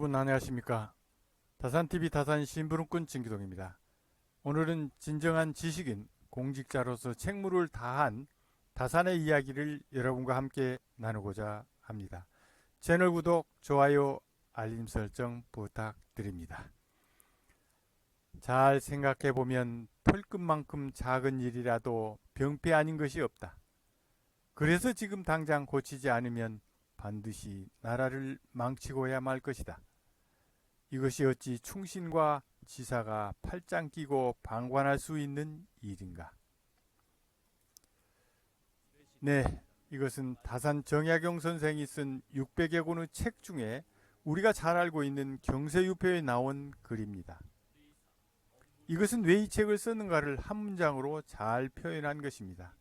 여러분 안녕하십니까? 다산TV 다산 신부름꾼 진기동입니다. 오늘은 진정한 지식인 공직자로서 책무를 다한 다산의 이야기를 여러분과 함께 나누고자 합니다. 채널 구독, 좋아요, 알림 설정 부탁드립니다. 잘 생각해보면 털끝만큼 작은 일이라도 병폐 아닌 것이 없다. 그래서 지금 당장 고치지 않으면 반드시 나라를 망치고야 말 것이다. 이것이 어찌 충신과 지사가 팔짱 끼고 방관할 수 있는 일인가? 네, 이것은 다산 정약용 선생이 쓴 600여 권의 책 중에 우리가 잘 알고 있는 경세유표에 나온 글입니다. 이것은 왜 이 책을 썼는가를 한 문장으로 잘 표현한 것입니다.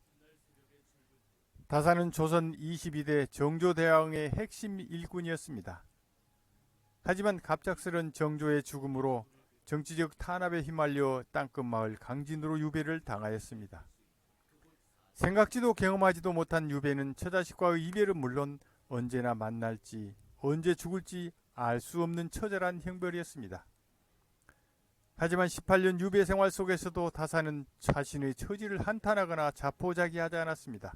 다산은 조선 22대 정조대왕의 핵심 일꾼이었습니다. 하지만 갑작스런 정조의 죽음으로 정치적 탄압에 휘말려 땅끝 마을 강진으로 유배를 당하였습니다. 생각지도 경험하지도 못한 유배는 처자식과의 이별은 물론 언제나 만날지 언제 죽을지 알 수 없는 처절한 형벌이었습니다. 하지만 18년 유배 생활 속에서도 다산은 자신의 처지를 한탄하거나 자포자기하지 않았습니다.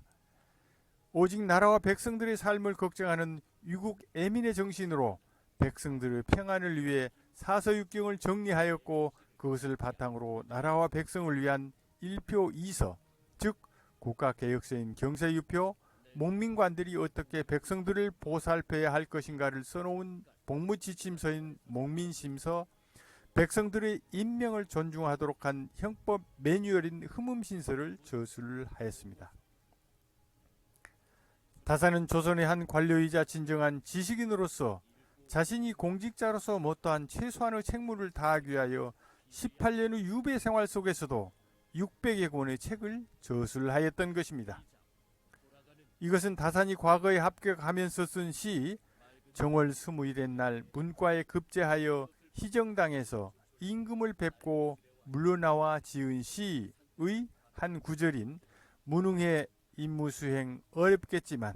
오직 나라와 백성들의 삶을 걱정하는 유국 애민의 정신으로 백성들의 평안을 위해 사서육경을 정리하였고 그것을 바탕으로 나라와 백성을 위한 일표 이서 즉 국가개혁서인 경세유표 목민관들이 어떻게 백성들을 보살펴야 할 것인가를 써놓은 복무지침서인 목민심서 백성들의 인명을 존중하도록 한 형법 매뉴얼인 흠음신서를 저술을 하였습니다. 다사는 조선의 한 관료이자 진정한 지식인으로서 자신이 공직자로서 못다한 최소한의 책무를 다하기 위하여 18년 의 유배 생활 속에서도 600여 권의 책을 저술 하였던 것입니다. 이것은 다산이 과거에 합격하면서 쓴 시 정월 21의 날 문과에 급제하여 희정당에서 임금을 뵙고 물러나와 지은 시의 한 구절인 무능해 임무 수행 어렵겠지만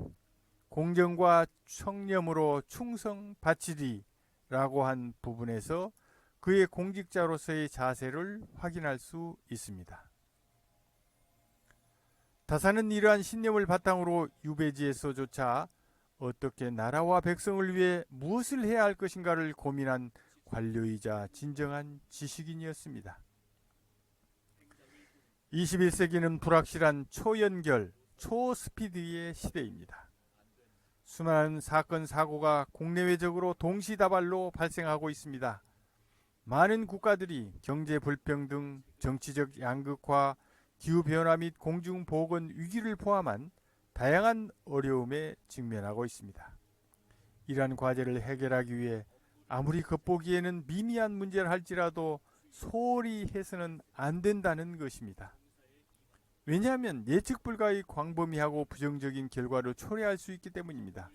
공정과 청렴으로 충성 바치리라고 한 부분에서 그의 공직자로서의 자세를 확인할 수 있습니다. 다사는 이러한 신념을 바탕으로 유배지에서조차 어떻게 나라와 백성을 위해 무엇을 해야 할 것인가를 고민한 관료이자 진정한 지식인이었습니다. 21세기는 불확실한 초연결, 초스피드의 시대입니다. 수많은 사건 사고가 국내외적으로 동시다발로 발생하고 있습니다. 많은 국가들이 경제 불평등, 정치적 양극화, 기후변화 및 공중보건 위기를 포함한 다양한 어려움에 직면하고 있습니다. 이러한 과제를 해결하기 위해 아무리 겉보기에는 미미한 문제를 할지라도 소홀히 해서는 안 된다는 것입니다. 왜냐하면 예측 불가의 광범위하고 부정적인 결과를 초래할 수 있기 때문입니다.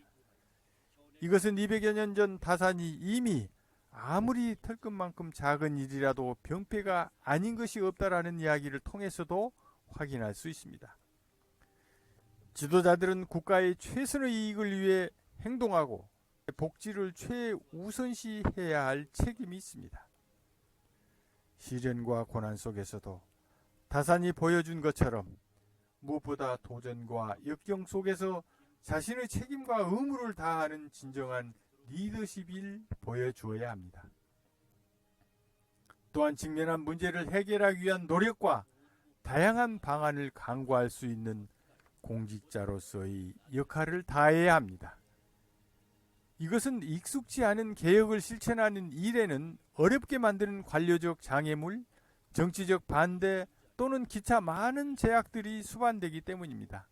이것은 200여 년 전 다산이 이미 아무리 털끝만큼 작은 일이라도 병폐가 아닌 것이 없다라는 이야기를 통해서도 확인할 수 있습니다. 지도자들은 국가의 최선의 이익을 위해 행동하고 복지를 최우선시해야 할 책임이 있습니다. 시련과 고난 속에서도 다산이 보여준 것처럼 무엇보다 도전과 역경 속에서 자신의 책임과 의무를 다하는 진정한 리더십을 보여주어야 합니다. 또한 직면한 문제를 해결하기 위한 노력과 다양한 방안을 강구할 수 있는 공직자로서의 역할을 다해야 합니다. 이것은 익숙지 않은 개혁을 실천하는 일에는 어렵게 만드는 관료적 장애물, 정치적 반대, 또는 기차 많은 제약들이 수반되기 때문입니다.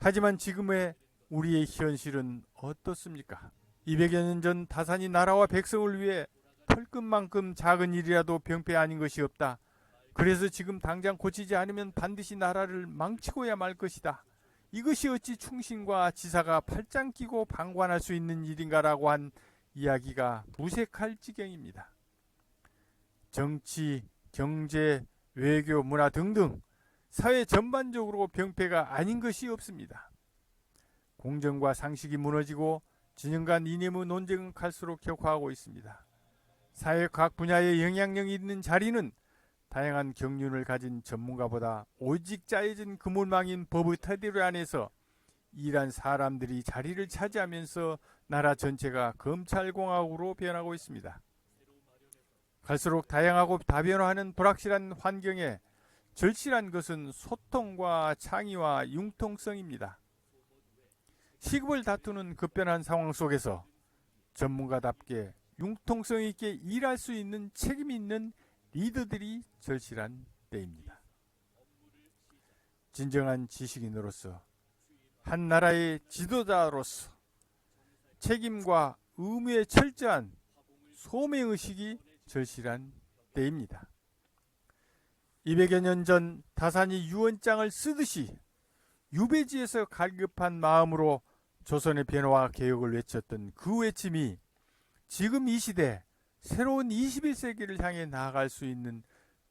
하지만 지금의 우리의 현실은 어떻습니까? 200여 년 전 다산이 나라와 백성을 위해 털끝만큼 작은 일이라도 병폐 아닌 것이 없다. 그래서 지금 당장 고치지 않으면 반드시 나라를 망치고야 말 것이다. 이것이 어찌 충신과 지사가 팔짱 끼고 방관할 수 있는 일인가라고 한 이야기가 무색할 지경입니다. 정치, 경제, 외교, 문화 등등 사회 전반적으로 병폐가 아닌 것이 없습니다. 공정과 상식이 무너지고 진영 간 이념의 논쟁은 갈수록 격화하고 있습니다. 사회 각 분야에 영향력이 있는 자리는 다양한 경륜을 가진 전문가보다 오직 짜여진 그물망인 법의 테두리 안에서 일한 사람들이 자리를 차지하면서 나라 전체가 검찰공화국으로 변하고 있습니다. 갈수록 다양하고 다변화하는 불확실한 환경에 절실한 것은 소통과 창의와 융통성입니다. 시급을 다투는 급변한 상황 속에서 전문가답게 융통성 있게 일할 수 있는 책임 있는 리더들이 절실한 때입니다. 진정한 지식인으로서 한 나라의 지도자로서 책임과 의무에 철저한 소명의식이 절실한 때입니다. 200여 년 전 다산이 유언장을 쓰듯이 유배지에서 갈급한 마음으로 조선의 변화와 개혁을 외쳤던 그 외침이 지금 이 시대 새로운 21세기를 향해 나아갈 수 있는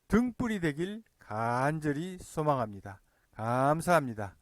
등불이 되길 간절히 소망합니다. 감사합니다.